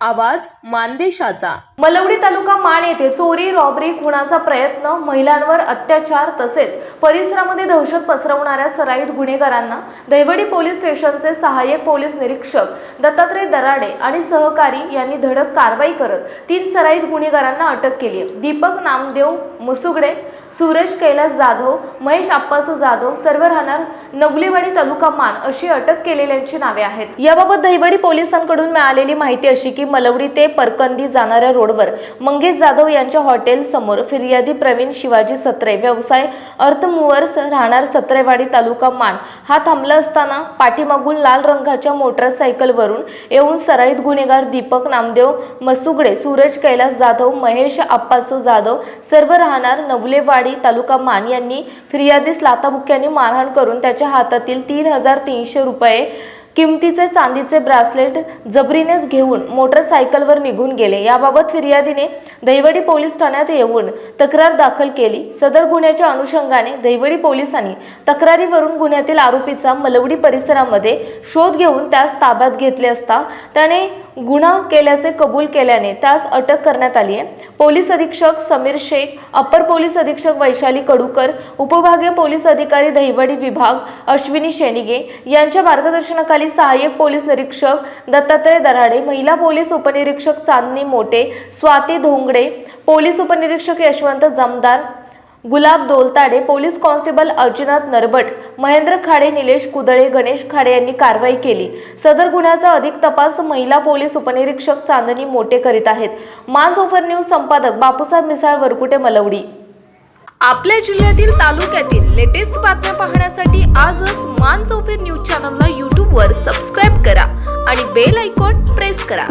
आवाज मानदेशाचा. मलवडी तालुका माण येथे चोरी रॉबरी खुणाचा प्रयत्न महिलांवर अत्याचार तसेच परिसरामध्ये दहशत पसरवणाऱ्या सराईत गुन्हेगारांना दैवडी पोलीस स्टेशनचे सहाय्यक पोलीस निरीक्षक दत्तात्रय दराडे आणि सहकारी यांनी धडक कारवाई करत तीन सराईत गुन्हेगारांना अटक केली दीपक नामदेव मुसुगडे सूरज कैलास जाधव महेश अप्पासू जाधव सर्व राहणार नवलेवाडी तालुका मान अशी अटक केलेल्यांची नावे आहेत. याबाबत दहिवडी पोलिसांकडून मिळालेली माहिती अशी की मलवडी ते परकंदी जाणाऱ्या रोडवर मंगेश जाधव यांच्या हॉटेल समोर फिर्यादी प्रवीण शिवाजी सत्रे व्यवसाय अर्थमुवर्स राहणार सत्रेवाडी तालुका मान. हा थांबला असताना पाठीमागून लाल रंगाच्या मोटरसायकलवरून येऊन सराईत गुन्हेगार दीपक नामदेव मसुगडे सूरज कैलास जाधव महेश आप्पासू जाधव सर्व राहणार नवलेवाडी तालुका मान यांनी फिर्यादीस लाताबुक्यांनी मारहाण करून त्याच्या हातातील तीन हजार तीनशे रुपये किमतीचे चांदीचे ब्रासलेट जबरीनेच घेऊन मोटरसायकलवर निघून गेले. याबाबत फिर्यादीने दहिवडी पोलीस ठाण्यात येऊन तक्रार दाखल केली. सदर गुन्ह्याच्या अनुषंगाने दहिवडी पोलिसांनी तक्रारीवरून गुन्ह्यातील आरोपीचा मलवडी परिसरामध्ये शोध घेऊन त्यास ताब्यात घेतले असता त्याने गुन्हा केल्याचे कबूल केल्याने त्यास अटक करण्यात आली आहे. पोलीस अधीक्षक समीर शेख अप्पर पोलीस अधीक्षक वैशाली कडूकर उपविभागीय पोलीस अधिकारी दहिवडी विभाग अश्विनी शेनिगे यांच्या मार्गदर्शनाखाली सहाय्यक पोलीस निरीक्षक दत्तात्रय दराडे महिला पोलीस उपनिरीक्षक चांदनी मोटे स्वाती धोंगडे पोलीस उपनिरीक्षक यशवंत जमदार गुलाब दोलताडे पोलीस कॉन्स्टेबल अर्जुनाथ नरबट महेंद्र खाडे निलेश कुदळे गणेश खाडे यांनी कारवाई केली. सदर गुन्ह्याचा अधिक तपास महिला पोलीस उपनिरीक्षक चांदणी मोटे करीत आहेत. मान्स ओफर न्यूज संपादक बापूसाहेब मिसाळ वरकुटे मलवडी. आपल्या जिल्ह्यातील तालुक्यातील लेटेस्ट बातम्या पाहण्यासाठी आजच मान चौफेर न्यूज चॅनलला यूट्यूबवर सबस्क्राईब करा आणि बेल आयकॉन प्रेस करा.